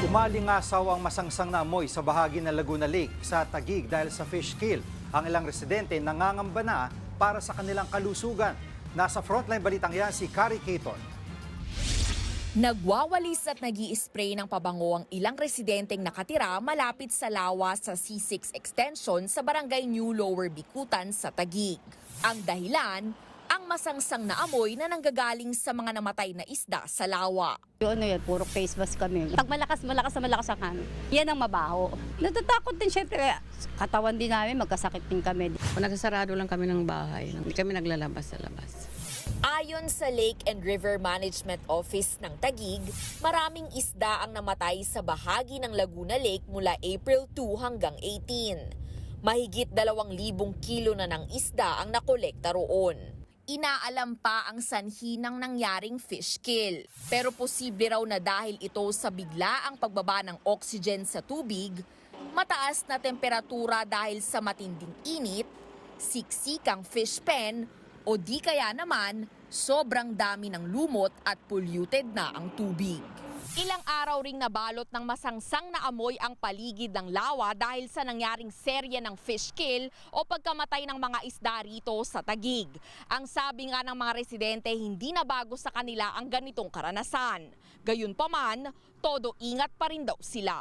Umalingasaw ang masangsang na amoy sa bahagi ng Laguna Lake sa Tagig dahil sa fish kill. Ang ilang residente nangangamba na para sa kanilang kalusugan. Nasa frontline balitang yan si Carrie Caton. Nagwawalis at nag spray ng pabango ang ilang residenteng nakatira malapit sa lawa sa C6 Extension sa barangay New Lower Bikutan sa Tagig. Ang dahilan, masangsang na amoy na nanggagaling sa mga namatay na isda sa lawa. Yung ano yan, puro face mask kami. Pag malakas, malakas na malakas ang hangin, yan ang mabaho. Natatakot din syempre, katawan din namin, magkasakit din kami. Kung nagsasarado lang kami ng bahay, hindi kami naglalabas sa labas. Ayon sa Lake and River Management Office ng Tagig, maraming isda ang namatay sa bahagi ng Laguna Lake mula April 2 hanggang 18. Mahigit 2,000 kilo na ng isda ang nakolekta roon. Inaalam pa ang sanhi ng nangyaring fish kill. Pero posible raw na dahil ito sa biglaang pagbaba ng oxygen sa tubig, mataas na temperatura dahil sa matinding init, siksikang fish pen o di kaya naman sobrang dami ng lumot at polluted na ang tubig. Ilang araw ring nabalot ng masangsang na amoy ang paligid ng lawa dahil sa nangyaring serye ng fish kill o pagkamatay ng mga isda rito sa Tagig. Ang sabi nga ng mga residente, hindi na bago sa kanila ang ganitong karanasan. Gayunpaman, todo ingat pa rin daw sila.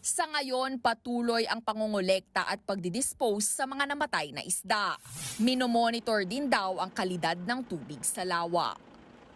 Sa ngayon, patuloy ang pangongolekta at pagdidispose sa mga namatay na isda. Minomonitor din daw ang kalidad ng tubig sa lawa.